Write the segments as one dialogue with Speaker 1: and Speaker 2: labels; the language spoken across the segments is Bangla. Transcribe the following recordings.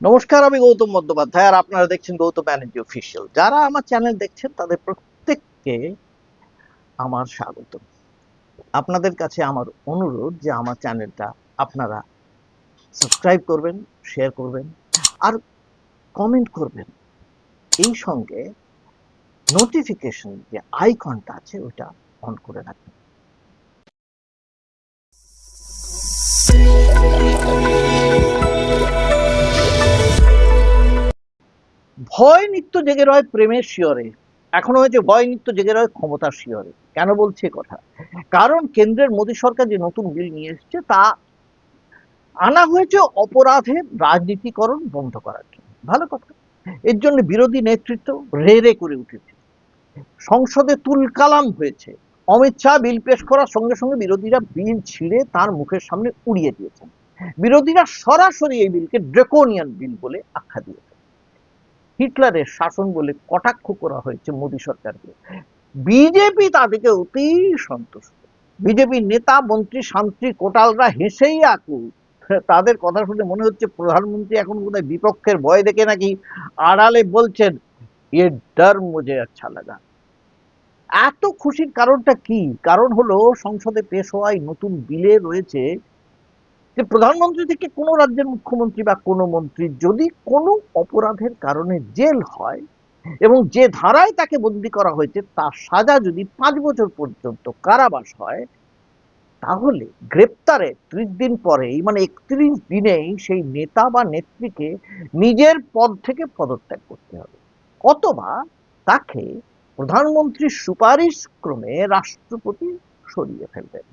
Speaker 1: নমস্কার, আমি গৌতম বন্দ্যোপাধ্যায় আর আপনারা দেখছেন গৌতম ব্যানার্জি অফিসিয়াল যারা আমার চ্যানেল দেখছেন, তাদের প্রত্যেককে আমার স্বাগত আপনাদের কাছে আমার অনুরোধ যে আমার চ্যানেলটা আপনারা সাবস্ক্রাইব করবেন শেয়ার করবেন, আর কমেন্ট করবেন। এই সঙ্গে নোটিফিকেশন যে আইকনটা আছে ওটা অন করে রাখবেন। ভয় নিত্য জেগে রয় প্রেমের শিয়রে। এখনও হয়েছে ভয় নিত্য জেগে রয় ক্ষমতার শিয়রে। কেন বলছে কথা? কারণ কেন্দ্রের মোদী সরকার যে নতুন বিল নিয়ে এসেছে, তা আনা হয়েছে অপরাধের রাজনীতিকরণ বন্ধ করার জন্য। ভালো কথা। এর জন্য বিরোধী নেতৃত্ব রে রে করে উঠেছে। সংসদে তুলকালাম হয়েছে। অমিত শাহ বিল পেশ করার সঙ্গে সঙ্গে বিরোধীরা বিল ছিঁড়ে তার মুখের সামনে উড়িয়ে দিয়েছেন। বিরোধীরা সরাসরি এই বিলকে ড্রেকোনিয়ান বিল বলে আখ্যা দিয়েছে হিটলারের শাসন বলে কটাক্ষ করা হয়েছে মোদী সরকারকে। বিজেপি তাদেরকে অতি সন্তুষ্ট। বিজেপি নেতা, মন্ত্রী, শান্তি, কোটালরা হেসেই আকুল। তাদের কথা শুনে মনে হচ্ছে প্রধানমন্ত্রী এখন বোধহয় বিপক্ষের ভয় দেখে নাকি আড়ালে বলছেন, এ ডর মুঝে আচ্ছা লাগা। এত খুশির কারণটা কি? কারণ হলো সংসদে পেশ হওয়ায় নতুন বিলে রয়েছে যে প্রধানমন্ত্রী থেকে কোনো রাজ্যের মুখ্যমন্ত্রী বা কোনো মন্ত্রী যদি কোনো অপরাধের কারণে জেল হয় এবং যে ধারায় তাকে বন্দি করা হয়েছে, তার সাজা যদি পাঁচ বছর পর্যন্ত কারাবাস হয়, তাহলে গ্রেপ্তারে ত্রিশ দিন পরেই মানে একত্রিশ দিনেই সেই নেতা বা নেত্রীকে নিজের পদ থেকে পদত্যাগ করতে হবে। অথবা তাকে প্রধানমন্ত্রীর সুপারিশ ক্রমে রাষ্ট্রপতি সরিয়ে ফেলবেন।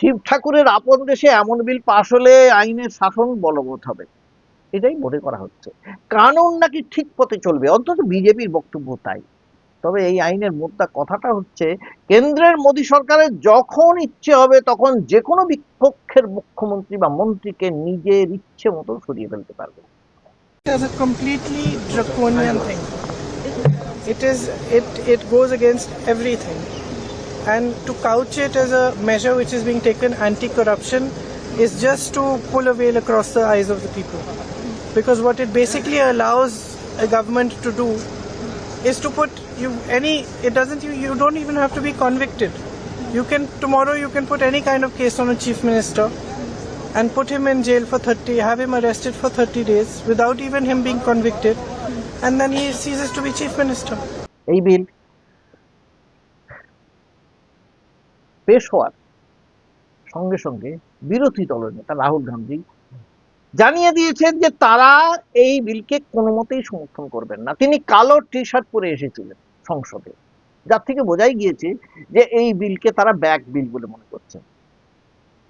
Speaker 1: শিব ঠাকুরের আপন দেশে এমন বিল পাশ হলে আইনের শাসন বলবৎ হবে। এটাই মনে করা হচ্ছে। কানুন নাকি ঠিক পথে চলবে? অন্তত বিজেপির বক্তব্য তাই। তবে এই আইনের মোদ্দা কথাটা হচ্ছে, কেন্দ্রের মোদী সরকারের যখন ইচ্ছে হবে তখন যে কোনো বিপক্ষের মুখ্যমন্ত্রী বা মন্ত্রীকে নিজের ইচ্ছে মতো সরিয়ে ফেলতে পারবে।
Speaker 2: Completely draconian thing. It is, it it goes against everything. and to couch it as a measure which is being taken anti-corruption is just to pull a veil across the eyes of the people. Because what it basically allows a government to do is to put you any it doesn't you, you don't even have to be convicted. You can tomorrow you can put any kind of case on a chief minister and put him in jail for 30 have him arrested for 30 days without even him being convicted. And then he ceases to be chief minister.
Speaker 1: Hey পেশ হওয়ার সঙ্গে সঙ্গে বিরোধী দলনেতা রাহুল গান্ধী জানিয়ে দিয়েছেন যে তারা এই বিলকে কোনো মতেই সমর্থন করবেন না তিনি কালো টি শার্ট পরে এসেছিলেন সংসদে যার থেকে বোঝাই গিয়েছে যে এই বিলকে তারা ব্যাক বিল বলে মনে করছেন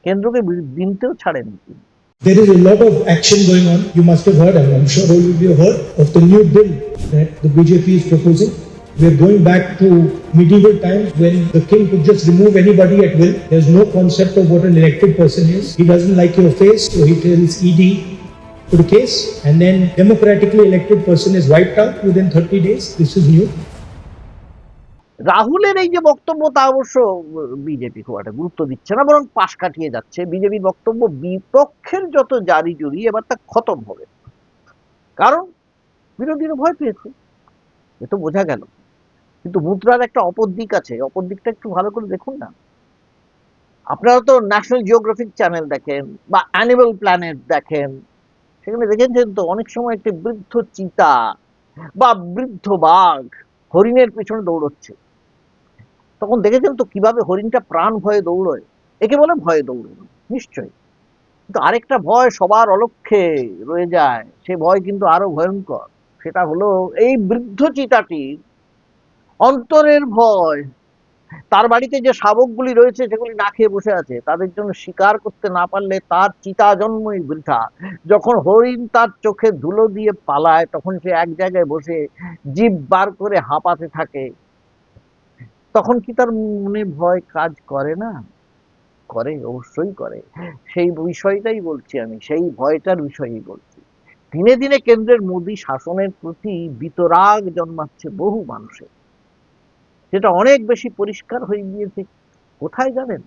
Speaker 1: কেন্দ্রকে দিনতেও ছাড়েনি তিনি
Speaker 3: There is a lot of action going on. You must have heard, and I'm sure all of you have heard, of the new bill that the BJP is proposing. We are going back to medieval times when the king could just remove anybody at will. There's no concept of what an elected person is. He doesn't like your face, so he tells ED to the case, and then democratically elected person is wiped out within 30 days. This is new.
Speaker 1: রাহুলের এই যে বক্তব্য তা অবশ্য বিজেপি খুব একটা গুরুত্ব দিচ্ছে না বরং পাশ কাটিয়ে যাচ্ছে বিজেপির বক্তব্য বিপক্ষের যত জারি জুরি এবার তা খতম হবে কারণ বিরোধীরা ভয় পেয়েছে এ তো বোঝা গেল কিন্তু মুদ্রার একটা অপর দিক আছে। অপর দিকটা একটু ভালো করে দেখুন না। আপনারা তো ন্যাশনাল জিওগ্রাফিক চ্যানেল দেখেন বা অ্যানিমেল প্ল্যানেট দেখেন, সেখানে দেখেছেন তো অনেক সময় একটি বৃদ্ধ চিতা বা বৃদ্ধ বাঘ হরিণের পিছনে দৌড়চ্ছে। তখন দেখেছেন তো কীভাবে হরিণটা প্রাণ ভয়ে দৌড়য়? একে বলে ভয়ে দৌড়ানো নিশ্চয়ই। কিন্তু আরেকটা ভয় সবার অলক্ষ্যে রয়ে যায়, সে ভয় কিন্তু আরও ভয়ঙ্কর। সেটা হলো এই বৃদ্ধ চিতাটির অন্তরের ভয়। তার বাড়িতে যে শাবকগুলি রয়েছে, সেগুলি না খেয়ে বসে আছে। তাদের জন্য শিকার করতে না পারলে তার চিতা জন্মই বৃথা। যখন হরিণ তার চোখে ধুলো দিয়ে পালায়, তখন সে এক জায়গায় বসে জীব বার করে হাঁপাতে থাকে। তখন কি তার মনে ভয় কাজ করে না? করে, অবশ্যই করে। সেই বিষয়টাই বলছি আমি, সেই ভয়টার বিষয়ই বলছি। দিনে দিনে কেন্দ্রের মোদী শাসনের প্রতি বিতরাগ জন্মাচ্ছে বহু মানুষের। যেটা অনেক বেশি পরিষ্কার হয়ে গিয়েছে। কোথায় জানেন?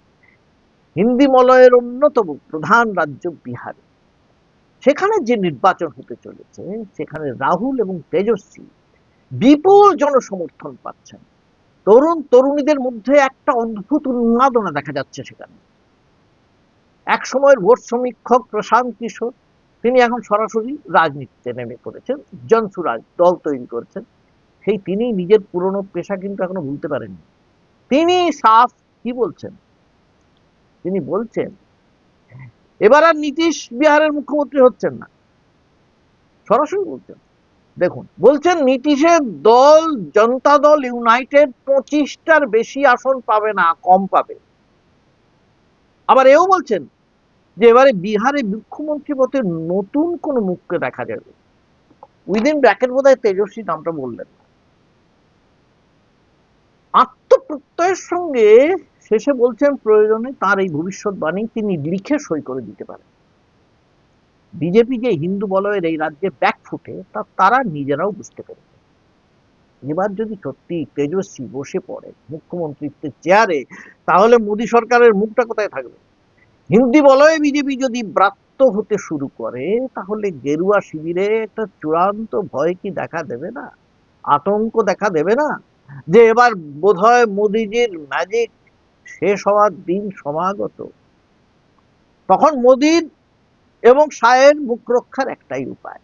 Speaker 1: হিন্দি মলয়ের অন্যতম প্রধান রাজ্য বিহারে। সেখানে যে নির্বাচন হতে চলেছে, সেখানে রাহুল এবং তেজস্বী বিপুল জনসমর্থন পাচ্ছেন। তরুণ তরুণীদের মধ্যে একটা অদ্ভুত উন্মাদনা দেখা যাচ্ছে সেখানে। এক সময়ের ভোট সমীক্ষক প্রশান্ত কিশোর, তিনি এখন সরাসরি রাজনীতিতে নেমে পড়েছেন। জনসুরাজ দল তৈরি করেছেন। সেই তিনি নিজের পুরনো পেশা কিন্তু এখনও ভুলতে পারেননি। তিনি সাফ, কি বলছেন? তিনি বলছেন, এবার আর নীতিশ বিহারের মুখ্যমন্ত্রী হচ্ছেন না। সরাসরি বলছেন, দেখুন, বলছেন নীতিশের দল, জনতা দল ইউনাইটেড পঁচিশটার বেশি আসন পাবে না, কম পাবে। আবার এও বলছেন যে এবারে বিহারে মুখ্যমন্ত্রী পথে নতুন কোন মুখকে দেখা যাবে। উইদিন ব্র্যাকেট বোধ হয় তেজস্বী নামটা বললেন। আত্মপ্রত্যয়ের সঙ্গে শেষে বলছেন প্রয়োজনে তার এই ভবিষ্যৎবাণী তিনি লিখে সই করে দিতে পারেন। বিজেপি যে হিন্দু বলয়ের এই রাজ্যে ব্যাকফুটে তা তারা নিজেরাও বুঝতে পেরেছে। এবার যদি সত্যি তেজস্বী বসে পড়ে মুখ্যমন্ত্রীত্বের চেয়ারে, তাহলে মোদী সরকারের মুখটা কোথায় থাকবে? হিন্দি বলয়ে বিজেপি যদি ব্রাত্য হতে শুরু করে, তাহলে গেরুয়া শিবিরে একটা চূড়ান্ত ভয় কি দেখা দেবে না? আতঙ্ক দেখা দেবে না? যে এবার বোধহয় মোদিজির ম্যাজিক শেষ হওয়ার দিন সমাগত। তখন মোদির এবং শায়ের মুখ রক্ষার একটাই উপায়।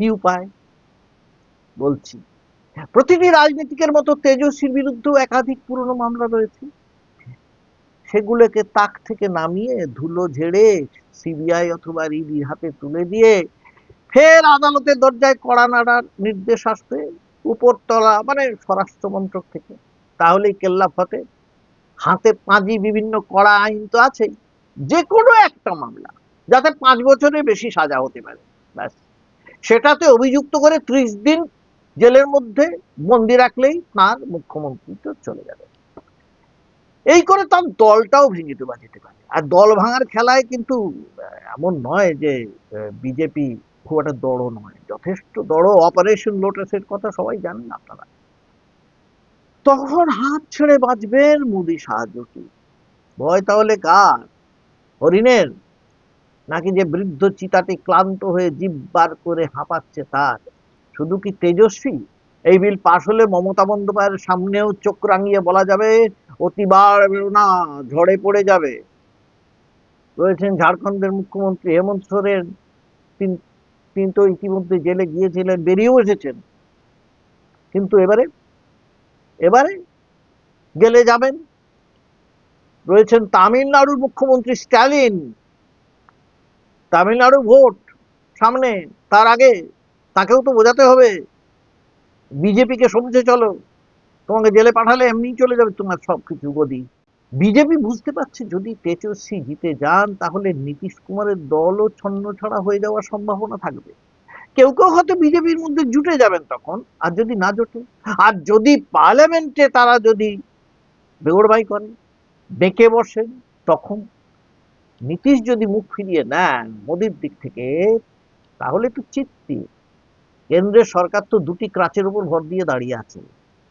Speaker 1: কি উপায়? বলছি, প্রতিটি রাজনীতিকের মতো তেজস্বীর বিরুদ্ধেও একাধিক পুরনো মামলা রয়েছে। সেগুলোকে তাক থেকে নামিয়ে, ধুলো ঝেড়ে, সিবিআই অথবা ইডির হাতে তুলে দিয়ে, ফের আদালতের দরজায় কড়া নাড়ার নির্দেশ আসবে উপরতলা মানে স্বরাষ্ট্র থেকে। তাহলেই কেল্লা ফতে হাতে পাঁজি বিভিন্ন কড়া আইন তো আছেই। যে কোনো একটা মামলা, যাতে পাঁচ বছরের বেশি সাজা হতে পারে। ব্যাস। সেটাতে অভিযুক্ত করে ত্রিশ দিন জেলের মধ্যে বন্দি রাখলেই তার মুখ্যমন্ত্রী তো চলে যাবে। এই করে তার দলটাও ভেঙে দেওয়া যেতে পারে। আর দল ভাঙার খেলায় কিন্তু এমন নয় যে বিজেপি খুব একটা দড় নয়। যথেষ্ট দড়। অপারেশন লোটাসের কথা সবাই জানেন আপনারা। তখন হাত ছেড়ে বাঁচবেন মোদি সাহায্য কি? ভয় তাহলে কার? হরিণের? নাকি যে বৃদ্ধ চিতাটি ক্লান্ত হয়ে জিভ বার করে হাঁপাচ্ছে তার? শুধু কি তেজস্বী? এই বিল পাশ হলে মমতা বন্দ্যোপাধ্যায়ের সামনেও চোখ রাঙিয়ে বলা যাবে, অতিবার বেরো না ঝড়ে পড়ে যাবে। রয়েছেন ঝাড়খণ্ডের মুখ্যমন্ত্রী হেমন্ত সোরেন। তিন- তো ইতিমধ্যে জেলে গিয়েছিলেন, বেরিয়েও এসেছেন। কিন্তু এবারে এবারে গেলে যাবেন। রয়েছেন তামিলনাড়ুর মুখ্যমন্ত্রী স্ট্যালিন। তামিলনাড়ু ভোট সামনে, তার আগে তাকেও তো বোঝাতে হবে। বিজেপিকে সমঝে চলো, তোমাকে জেলে পাঠালে এমনি চলে যাবে তোমার সবকিছু গদি। বিজেপি বুঝতে পারছে যদি তেজস্বী জিতে যান, তাহলে নীতিশ কুমারের দলও ছন্ন ছড়া হয়ে যাওয়ার সম্ভাবনা থাকবে। কেউ কেউ হয়তো বিজেপির মধ্যে জুটে যাবেন তখন, আর যদি না জোটে, আর যদি পার্লামেন্টে তারা যদি বেগড়বাই করেন, বেঁকে বসেন, তখন নীতিশ যদি মুখ ফিরিয়ে নেন মোদির দিক থেকে, তাহলে তো চিত্তি। কেন্দ্রের সরকার তো দুটি ক্রাচের উপর ভর দিয়ে দাঁড়িয়ে আছে।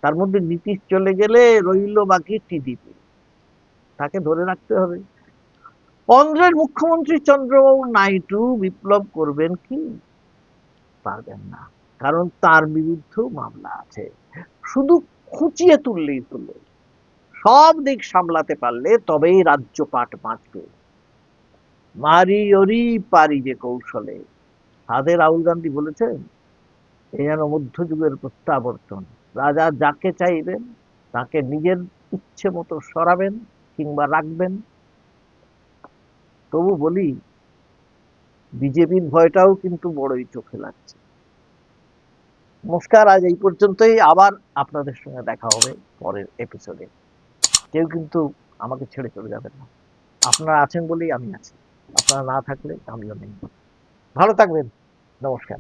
Speaker 1: তার মধ্যে নীতিশ চলে গেলে রইল বাকি টিডিপি। তাকে ধরে রাখতে হবে। অন্ধ্রের মুখ্যমন্ত্রী চন্দ্রবাবু নাইডু বিপ্লব করবেন কি? পারবেন না, কারণ তার বিরুদ্ধেও মামলা আছে। শুধু খুঁচিয়ে তুললেই তুলল সব দিক সামলাতে পারলে তবেই রাজ্য পাট বাঁচবে। মারি ওরি পারি যে কৌশলে। সাধে রাহুল গান্ধী বলেছেন এই যেন মধ্যযুগের প্রত্যাবর্তন। রাজা যাকে চাইবেন, তাকে নিজের ইচ্ছে মতো সরাবেন কিংবা রাখবেন। তবু বলি, বিজেপির ভয়টাও কিন্তু বড়ই চোখে লাগছে। নমস্কার, আজ এই পর্যন্তই। আবার আপনাদের সঙ্গে দেখা হবে পরের এপিসোডে কেউ কিন্তু আমাকে ছেড়ে চলে যাবেন না। আপনারা আছেন বলেই আমি আছি। আপনারা না থাকলে আমিও নেই। ভালো থাকবেন। নমস্কার।